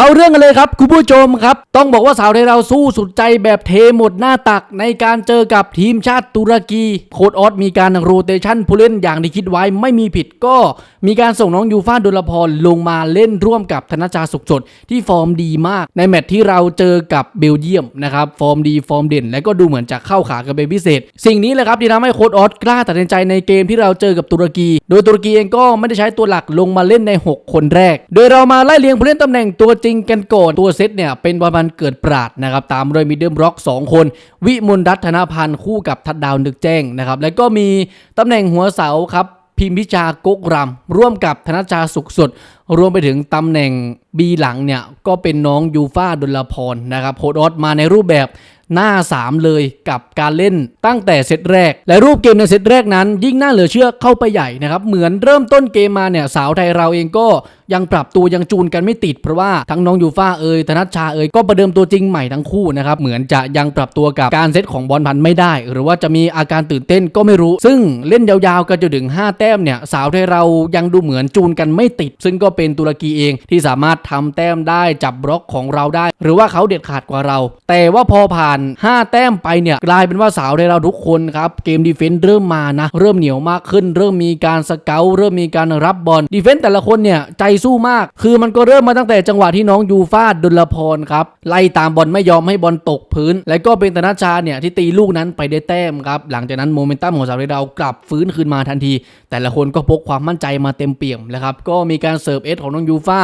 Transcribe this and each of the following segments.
เข้าเรื่องกันเลยครับคุณผู้ชมครับ ต้องบอกว่าสาวไทยเราสู้สุดใจแบบเทหมดหน้าตักในการเจอกับทีมชาติตุรกีโค้ดออสมีการโรเตชันผู้เล่นอย่างที่คิดไว้ไม่มีผิดก็มีการส่งน้องยูฟาดุลพรลงมาเล่นร่วมกับธนจาสุขสดที่ฟอร์มดีมากในแมตช์ที่เราเจอกับเบลเยียมนะครับฟอร์มดีฟอร์มเด่น และก็ดูเหมือนจะเข้าขากันเป็นพิเศษ สิ่งนี้แหละครับที่ทำให้โค้ดออสกล้าตัดสินใจในเกมที่เราเจอกับตุรกี โดยตุรกีเองก็ไม่ได้ใช้ตัวหลักลงมาเล่นใน 6 คนแรก โดยเรามาไล่เรียงผู้เล่นตำแหน่งตัวจริงกันก่อนตัวเซตเนี่ยเป็นบอลพันเกิดปราดนะครับตามด้วยมิดเดิลบล็อก 2 คน วิมลรัตนพันธ์คู่กับทัดดาวนึกแจ้งนะครับแล้วก็มีตำแหน่งหัวเสาครับพิมพิชากกรำร่วมกับธนจาสุขสดรวมไปถึงตำแหน่งบีหลังเนี่ย ก็เป็นน้องยูฟาดุลพรนะครับโพดออสมาในรูปแบบหน้า 3 เลยกับการเล่นตั้งแต่เซตแรก และรูปเกมในเซตแรกนั้น ยิ่งน่าเหลือเชื่อเข้าไปใหญ่นะครับ เหมือนเริ่มต้นเกมมาเนี่ย สาวไทยเราเองก็ ยังปรับตัวยังจูนกันไม่ติด เพราะว่าทั้งน้องยูฟาเอยธนัชชาเอยก็ประเดิมตัวจริงใหม่ทั้งคู่นะครับเหมือนจะยังปรับตัวกับการเซตของบอลพันไม่ได้ หรือว่าจะมีอาการตื่นเต้นก็ไม่รู้ ซึ่งเล่นยาวๆกันจนถึง 5 แต้มเนี่ยสาวไทยเรายังดูเหมือนจูนกันไม่ติด ซึ่งก็เป็นตุรกีเองที่สามารถทำแต้มได้จับบล็อกของเราได้ หรือว่าเขาเด็ดขาดกว่าเรา แต่ว่าพอผ่าน 5 แต้มไปเนี่ยกลายเป็นว่าสาวไทยเราทุกคนครับเกมดีเฟนต์เริ่มมานะเริ่มเหนียวมากขึ้น เริ่มมีการสเกลเริ่มมีการรับบอลดีเฟนต์แต่ละคนเนี่ยใจสู้มาก คือมันก็เริ่มมาตั้งแต่จังหวะที่น้องยูฟาดุลพรครับไล่ตามบอลไม่ยอมให้บอลตกพื้น และก็เป็นธนชชาเนี่ยที่ตีลูกนั้นไปได้แต้มครับหลังจากนั้นโมเมนตัมของสาวเรากลับฟื้นคืนมาทันที แต่ละคนก็พกความมั่นใจมาเต็มเปี่ยมนะครับก็มีการเสิร์ฟเอสของน้องยูฟา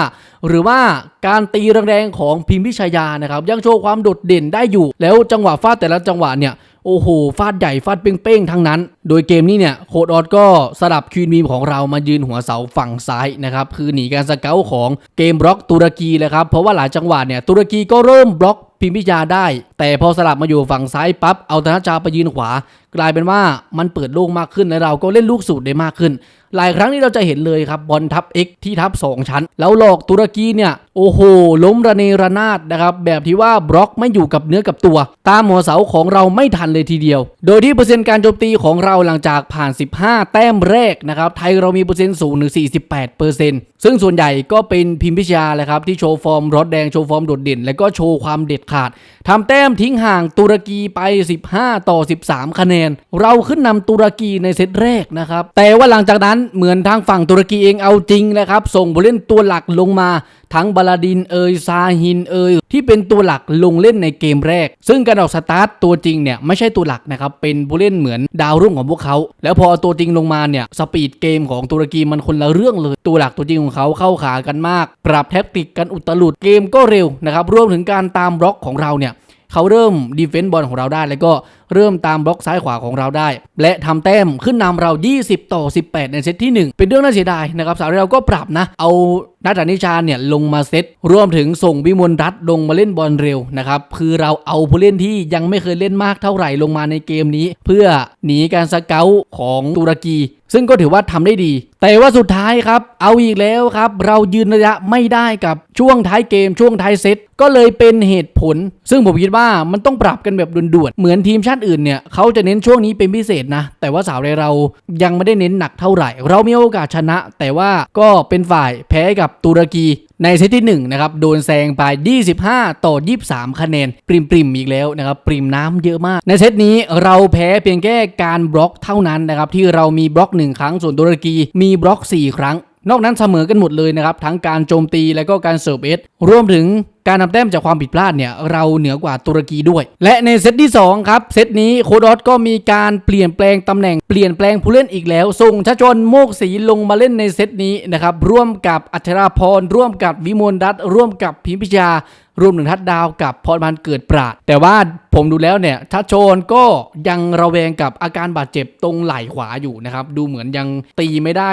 หรือว่าการตีแรงๆของพิมพิชยานะครับยังโชว์ความโดดเด่นได้อยู่ แล้วจังหวะฟาดแต่ละจังหวะเนี่ย โอ้โห ฟาดใหญ่ฟาดเป้งๆ ทั้งนั้น โดยเกมนี้เนี่ยโคดออสก็สลับควีนบีมของเรามายืนหัวเสาฝั่งซ้ายนะครับคือหนีการสเกลของเกมบล็อกตุรกีเลยครับเพราะว่าหลายจังหวะเนี่ยตุรกีก็เริ่มบล็อกพิมพิยาได้แต่พอสลับมาอยู่ฝั่งซ้ายปั๊บเอาธนชาไปยืนขวา กลายเป็นว่ามันเปิดโล่งมากขึ้นและเราก็เล่นลูกสูตรได้มากขึ้น หลายครั้งที่เราจะเห็นเลยครับบอลทับ X ที่ทับ 2 ชั้น แล้วหลอกตุรกีเนี่ย โอ้โห ล้มระเนระนาดนะครับ แบบที่ว่าบล็อกไม่อยู่กับเนื้อกับตัว ตามหัวเสาของเราไม่ทันเลยทีเดียว โดยที่เปอร์เซ็นต์การโจมตีของเราหลังจากผ่าน 15 แต้มแรกนะครับไทยเรามีเปอร์เซ็นต์สูงถึง48เปอร์เซ็นต์ซึ่งส่วนใหญ่ก็เป็นพิมพิชยาแหละครับที่โชว์ฟอร์มรถแดงโชว์ฟอร์มโดดเด่น และก็โชว์ความเด็ดขาดทำแต้มทิ้งห่างตุรกีไป 15 ต่อ 13 คะแนน เราขึ้นนำตุรกีในเซตแรกนะครับ แต่ว่าหลังจากนั้นเหมือนทางฝั่งตุรกีเองเอาจริงนะครับ ส่งผู้เล่นตัวหลักลงมาทั้งบาลาดินเอยซาฮินเอยที่เป็นตัวหลักลงเล่นในเกมแรก ซึ่งการออกสตาร์ทตัวจริงเนี่ยไม่ใช่ตัวหลักนะครับ เป็นผู้เล่นเหมือนดาวรุ่งของพวกเขา แล้วพอเอาตัวจริงลงมาเนี่ยสปีดเกมของตุรกีมันคนละเรื่องเลย ตัวหลักตัวจริงของเขาเข้าขากันมาก ปรับแท็กติกกันอุตลุดเกมก็เร็วนะครับรวมถึงการตามบล็อกของเราเนี่ย เขาเริ่มดีเฟนซ์บอลของเราได้ แล้วก็ เริ่มตามบล็อกซ้ายขวาของเราได้ และทำแต้มขึ้นนำเรา 20 ต่อ 18 ในเซตที่ 1 เป็นเรื่องน่าเสียดายนะครับสาวเราก็ปรับนะ เอานัทนิชาเนี่ยลงมาเซตรวมถึงส่งวิมลรัตลงมาเล่นบอลเร็วนะครับคือเราเอาผู้เล่นที่ยังไม่เคยเล่นมากเท่าไหร่ลงมาในเกมนี้ เพื่อหนีการสเกลของตุรกี ซึ่งก็ถือว่าทำได้ดี แต่ว่าสุดท้ายครับ เอาอีกแล้วครับ เรายืนระยะไม่ได้กับช่วงท้ายเกมช่วงท้ายเซตก็เลยเป็นเหตุผล ซึ่งผมคิดว่ามันต้องปรับกันแบบด่วนๆเหมือนทีมชาติอื่นเนี่ยเขาจะเน้นช่วงนี้เป็นพิเศษนะ แต่ว่าสาวไทยเรายังไม่ได้เน้นหนักเท่าไหร่ เรามีโอกาสชนะ แต่ว่าก็เป็นฝ่ายแพ้กับตุรกีในเซตที่1นะครับโดนแซงไป 25 ต่อ 23 คะแนน ปริมปริมอีกแล้วนะครับ ปริมน้ำเยอะมาก ในเซตนี้เราแพ้เพียงแค่การบล็อกเท่านั้นนะครับ ที่เรามีบล็อก 1 ครั้งส่วนตุรกีมีบล็อก 4 ครั้ง นอกนั้นเสมอกันหมดเลยนะครับ ทั้งการโจมตีและก็การเสิร์ฟเอสรวมถึง การนำแต้มจากความผิดพลาดเนี่ยเราเหนือกว่าตุรกีด้วย และในเซตที่ 2 ครับ เซตนี้โคดอสก็มีการเปลี่ยนแปลงตำแหน่งเปลี่ยนแปลงผู้เล่นอีกแล้วส่งชจนโมกศรีลงมาเล่นในเซตนี้นะครับร่วมกับอัชราพรร่วมกับวิมลรัตร่วมกับพิมพิชารวมถึงทัดดาวกับพรพันเกิดปราด แต่ว่าผมดูแล้วเนี่ยทัชโชนก็ยังระแวงกับอาการบาดเจ็บตรงไหล่ขวาอยู่นะครับ ดูเหมือนยังตีไม่ได้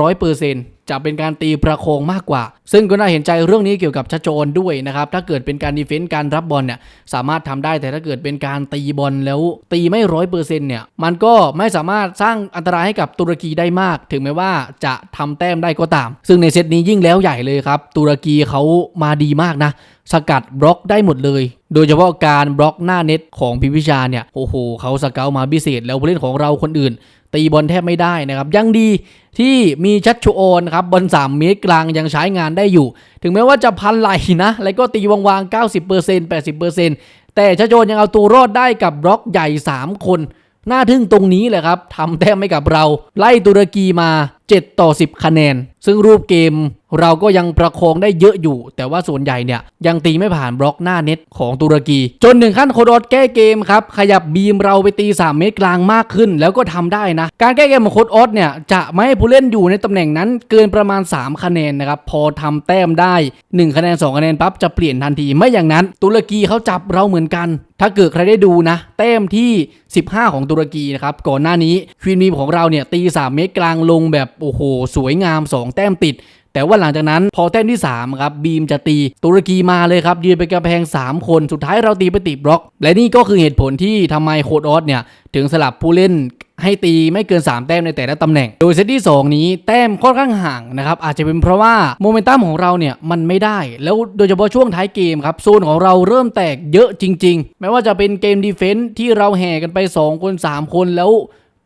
ร้อยเปอร์เซ็นต์ จะเป็นการตีประโคงมากกว่า ซึ่งก็น่าเห็นใจเรื่องนี้เกี่ยวกับชัชโจนด้วยนะครับ ถ้าเกิดเป็นการดีเฟนต์การรับบอลเนี่ยสามารถทำได้แต่ถ้าเกิดเป็นการตีบอลแล้วตีไม่ร้อยเปอร์เซ็นต์เนี่ยมันก็ไม่สามารถสร้างอันตรายให้กับตุรกีได้มาก ถึงแม้ว่าจะทำแต้มได้ก็ตาม ซึ่งในเซตนี้ยิ่งแล้วใหญ่เลยครับ ตุรกีเขามาดีมากนะสกัดบล็อกได้หมดเลย โดยเฉพาะการบล็อกหน้าเน็ตของพิพิชาเนี่ย โอ้โห เขาสเกลมาพิเศษ แล้วผู้เล่นของเราคนอื่น ตีบอลแทบไม่ได้นะครับ ยังดีที่มีชัดชูโอนครับบน3เมตรกลางยังใช้งานได้อยู่ ถึงแม้ว่าจะพันไหลนะ แล้วก็ตีวางๆ90% 80%แต่ชัดชูโอนยังเอาตัวรอดได้กับบล็อกใหญ่ 3 คนหน้าทึ่งตรงนี้แหละครับทำแต้มให้กับเรา ไล่ตุรกีมา 7 ต่อ 10 คะแนน ซึ่งรูปเกม เราก็ยังประคองได้เยอะอยู่ แต่ว่าส่วนใหญ่เนี่ยยังตีไม่ผ่านบล็อกหน้าเน็ตของตุรกี จนหนึ่งขั้นโคดอดแก้เกมครับ ขยับบีมเราไปตี 3 เมตรกลางมากขึ้น แล้วก็ทำได้นะ การแก้เกมของโคดอสเนี่ยจะไม่ให้ผู้เล่นอยู่ในตำแหน่งนั้นเกินประมาณ 3 คะแนนนะครับพอทำแต้มได้ 1 คะแนน 2 คะแนนปั๊บจะเปลี่ยนทันทีไม่อย่างนั้น ตุรกีเขาจับเราเหมือนกัน ถ้าเกิดใครได้ดูนะแต้มที่ 15 ของตุรกีนะครับก่อนหน้านี้ควีนมีของเราเนี่ยตี 3 เมตรกลางลงแบบโอ้โห สวยงาม 2 แต้มติด แต่ว่าหลังจากนั้นพอแต้มที่3ครับบีมจะตีตุรกีมาเลยครับยืนไปกระแพง 3 คนสุดท้ายเราตีไปติบล็อก และนี่ก็คือเหตุผลที่ทำไมโคดออสเนี่ยถึงสลับผู้เล่นให้ตีไม่เกิน 3 แต้มในแต่ละตำแหน่ง โดยเซตที่ 2 นี้แต้มค่อนข้างห่างนะครับ อาจจะเป็นเพราะว่าโมเมนตัมของเราเนี่ยมันไม่ได้ แล้วโดยเฉพาะช่วงท้ายเกมครับโซนของเราเริ่มแตกเยอะจริง ๆ ไม่ว่าจะเป็นเกมดีเฟนส์ที่เราแห่กันไป 2 คน 3 คนแล้ว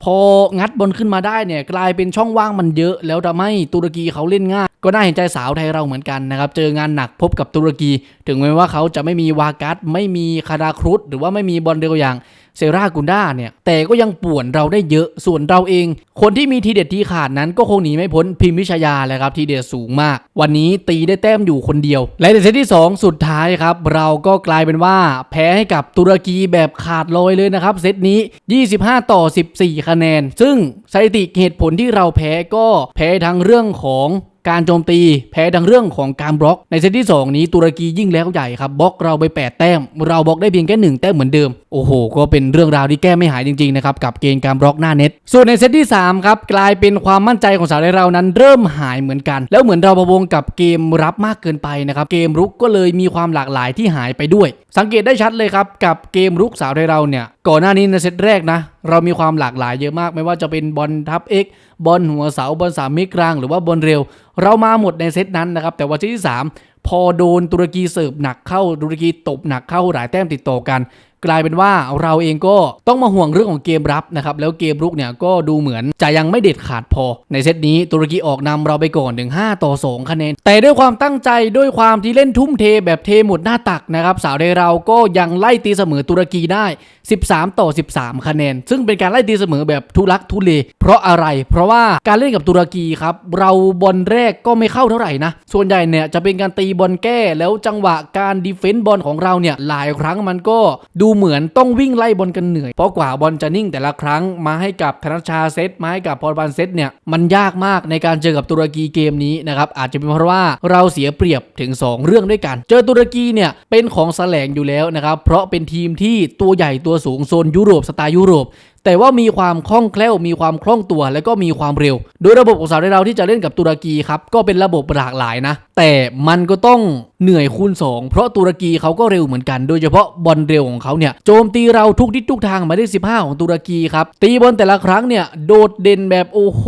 พองัดบอลขึ้นมาได้เนี่ยกลายเป็นช่องว่างมันเยอะ แล้วทำให้ตุรกีเขาเล่นง่าย ก็น่าเห็นใจสาวไทยเราเหมือนกันนะครับ เจองานหนักพบกับตุรกี ถึงแม้ว่าเขาจะไม่มีวากัสไม่มีคาราครุตหรือว่าไม่มีบอลเร็วอย่างเซรากุนด้าเนี่ย แต่ก็ยังป่วนเราได้เยอะส่วนเราเอง คนที่มีทีเด็ดทีขาดนั้นก็คงหนีไม่พ้นพิมพิชยาแหละครับทีเด็ดสูงมาก วันนี้ตีได้แต้มอยู่คนเดียว และในเซตที่ 2 สุดท้ายครับ เราก็กลายเป็นว่า แพ้ให้กับตุรกีแบบขาดลอยเลยนะครับเซตนี้ 25 ต่อ 14 คะแนน ซึ่งสถิติเหตุผลที่เราแพ้ก็แพ้ทั้งเรื่องของ การโจมตีแพ้ทั้งเรื่องของการบล็อกในเซตที่ 2 นี้ตุรกียิ่งแล้วใหญ่ครับบล็อกเราไป 8 แต้ม เราบล็อกได้เพียงแค่1แต้มเหมือนเดิม โอ้โห ก็เป็นเรื่องราวที่แก้ไม่หายจริงๆนะครับกับเกณฑ์การบล็อกหน้าเน็ต ส่วนในเซตที่ 3 ครับกลายเป็นความมั่นใจของสาวไทยเรานั้นเริ่มหายเหมือนกัน แล้วเหมือนเราประวงกับเกมรับมากเกินไปนะครับเกมรุกก็เลยมีความหลากหลายที่หายไปด้วย สังเกตได้ชัดเลยครับกับเกมรุกสาวไทยเราเนี่ยก่อนหน้านี้ในเซตแรกนะ เรามีความหลากหลายเยอะมาก ไม่ว่าจะเป็นบอลทับเอกบอลหัวเสาบอลสามมตรกลาง หรือว่าบอลเร็ว เรามาหมดในเซตนั้นนะครับ แต่ว่าเซตที่ 3 พอโดนตุรกีเสิร์ฟหนักเข้าตุรกีตบหนักเข้าหลายแต้มติดต่อกัน กลายเป็นว่าเราเองก็ต้องมาห่วงเรื่องของเกมรับนะครับแล้วเกมรุกเนี่ยก็ดูเหมือนจะยังไม่เด็ดขาดพอ ในเซตนี้ตุรกีออกนำเราไปก่อนถึง5ต่อ 2 คะแนน แต่ด้วยความตั้งใจด้วยความที่เล่นทุ่มเทแบบเทหมดหน้าตักนะครับสาวไทยเราก็ยังไล่ตีเสมอตุรกีได้ 13 ต่อ 13 คะแนน ซึ่งเป็นการไล่ตีเสมอแบบทุลักทุเล เพราะอะไร เพราะว่าการเล่นกับตุรกีครับเราบอลแรกก็ไม่เข้าเท่าไหร่นะส่วนใหญ่เนี่ยจะเป็นการตีบอลแก้แล้วจังหวะการดีเฟนต์บอลของเราเนี่ยหลายครั้งมันก็ดููเหมือนต้องวิ่งไล่บอลกันเหนื่อย เพราะกว่าบอลจะนิ่งแต่ละครั้งมาให้กับธนชาเซตมาให้กับพอลบานเซตเนี่ยมันยากมากในการเจอกับตุรกีเกมนี้นะครับอาจจะเป็นเพราะว่าเราเสียเปรียบถึง 2 เรื่องด้วยกัน เจอตุรกีเนี่ยเป็นของแสลงอยู่แล้วนะครับเพราะเป็นทีมที่ตัวใหญ่ตัวสูงโซนยุโรปสไตล์ยุโรป แต่ว่ามีความคล่องแคล่วมีความคล่องตัว และก็มีความเร็ว โดยระบบของสาวเราที่จะเล่นกับตุรกีครับก็เป็นระบบหลากหลายนะ แต่มันก็ต้องเหนื่อยคูณ 2 เพราะตุรกีเขาก็เร็วเหมือนกันโดยเฉพาะบอลเร็วของเขาเนี่ยโจมตีเราทุกทิศทุกทางมายเลข15 ของตุรกีครับตีบอลแต่ละครั้งเนี่ยโดดเด่นแบบโอ้โห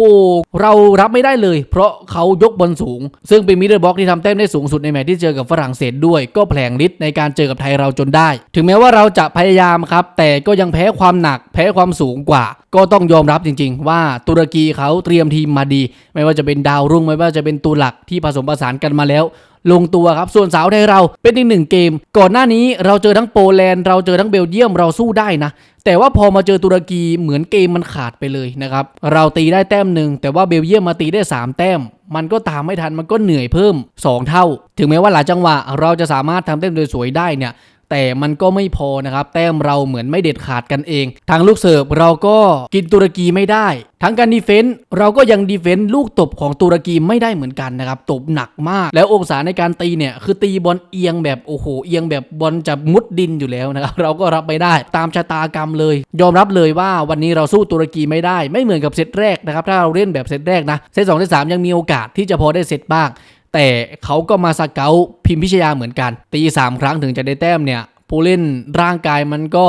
เรารับไม่ได้เลย เพราะเขายกบอลสูง ซึ่งเป็นมิดเดิลบล็อกที่ทำแต้มได้สูงสุดในแมตช์ที่เจอกับฝรั่งเศสด้วย ก็แผลงฤทธิ์ในการเจอกับไทยเราจนได้ ถึงแม้ว่าเราจะพยายามครับแต่ก็ยังแพ้ความหนักแพ้ความสูงกว่า ก็ต้องยอมรับจริง ๆ ว่าตุรกีเขาเตรียมทีมมาดี ไม่ว่าจะเป็นดาวรุ่งไม่ว่าจะเป็นตัวหลักที่ผสมผสานกันมาแล้ว ลงตัวครับ ส่วนสาวไทยเราเป็นอีกหนึ่งเกม ก่อนหน้านี้เราเจอทั้งโปแลนด์เราเจอทั้งเบลเยียมเราสู้ได้นะแต่ว่าพอมาเจอตุรกีเหมือนเกมมันขาดไปเลยนะครับเราตีได้แต้มหนึ่งแต่ว่าเบลเยียมมาตีได้ 3 แต้ม มันก็ตามไม่ทันมันก็เหนื่อยเพิ่ม 2 เท่า ถึงแม้ว่าหลายจังหวะเราจะสามารถทำแต้มโดยสวยได้เนี่ย แต่มันก็ไม่พอนะครับ แต้มเราเหมือนไม่เด็ดขาดกันเอง ทางลูกเสิร์ฟเราก็กินตุรกีไม่ได้ ทั้งการดีเฟนต์เราก็ยังดีเฟนต์ลูกตบของตุรกีไม่ได้เหมือนกันนะครับตบหนักมาก แล้วองศาในการตีเนี่ยคือตีบอลเอียงแบบโอ้โหเอียงแบบบอลจะมุดดินอยู่แล้วนะครับเราก็รับไม่ได้ตามชะตากรรมเลย ยอมรับเลยว่าวันนี้เราสู้ตุรกีไม่ได้ ไม่เหมือนกับเซตแรกนะครับถ้าเราเล่นแบบเซตแรกนะเซตสองเซตสามยังมีโอกาสที่จะพอได้เซตบ้าง แต่เขาก็มาสเกาพิมพิชยาเหมือนกัน ตีสามครั้งถึงจะได้แต้มเนี่ยผู้เล่นร่างกายมันก็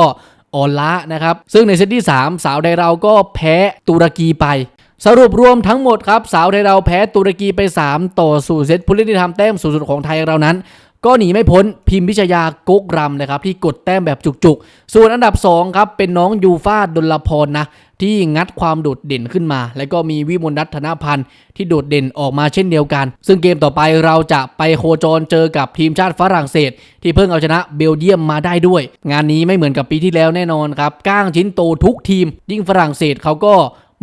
อ่อนล้านะครับ ซึ่งในเซตที่ 3 สาวไทยเราก็แพ้ตุรกีไป สรุปรวมทั้งหมดครับ สาวไทยเราแพ้ตุรกีไป 3 ต่อสู่เซตผู้เล่นที่ทำแต้มสูงสุดของไทยเรานั้น ก็หนีไม่พ้นพิมพิชยาโกกรำนะครับที่กดแต้มแบบจุกๆ ส่วนอันดับ2ครับเป็นน้องยูฟาดลพรนะที่งัดความโดดเด่นขึ้นมา แล้วก็มีวิมลรัตนพันธ์ที่โดดเด่นออกมาเช่นเดียวกัน ซึ่งเกมต่อไปเราจะไปโคจรเจอกับทีมชาติฝรั่งเศส ที่เพิ่งเอาชนะเบลเยียมมาได้ด้วย งานนี้ไม่เหมือนกับปีที่แล้วแน่นอนครับก้างชิ้นโตทุกทีม ยิ่งฝรั่งเศสเขาก็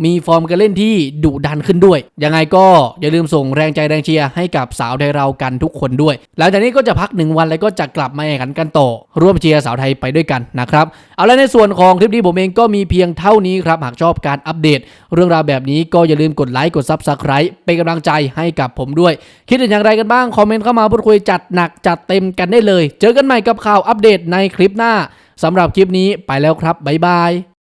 มีฟอร์มการเล่นที่ดุดันขึ้นด้วย ยังไงก็อย่าลืมส่งแรงใจแรงเชียร์ให้กับสาวไทยเรากันทุกคนด้วย หลังจากนี้ก็จะพักหนึ่งวันแล้วก็จะกลับมาแข่งขันกันต่อ ร่วมเชียร์สาวไทยไปด้วยกันนะครับ เอาละในส่วนของคลิปนี้ผมเองก็มีเพียงเท่านี้ครับ หากชอบการอัปเดต เรื่องราวแบบนี้ก็อย่าลืมกดไลค์กดซับสไคร b ์เป็นกำลังใจให้กับผมด้วย คิดเห็นอย่างไรกันบ้างคอมเมนต์เข้ามาพูดคุยจัดหนักจัดเต็มกันได้เลย เจอกันใหม่กับข่าวอัปเดตในคลิปหน้าสำหรับคลิปนี้ไปแล้วครับบ๊ายบาย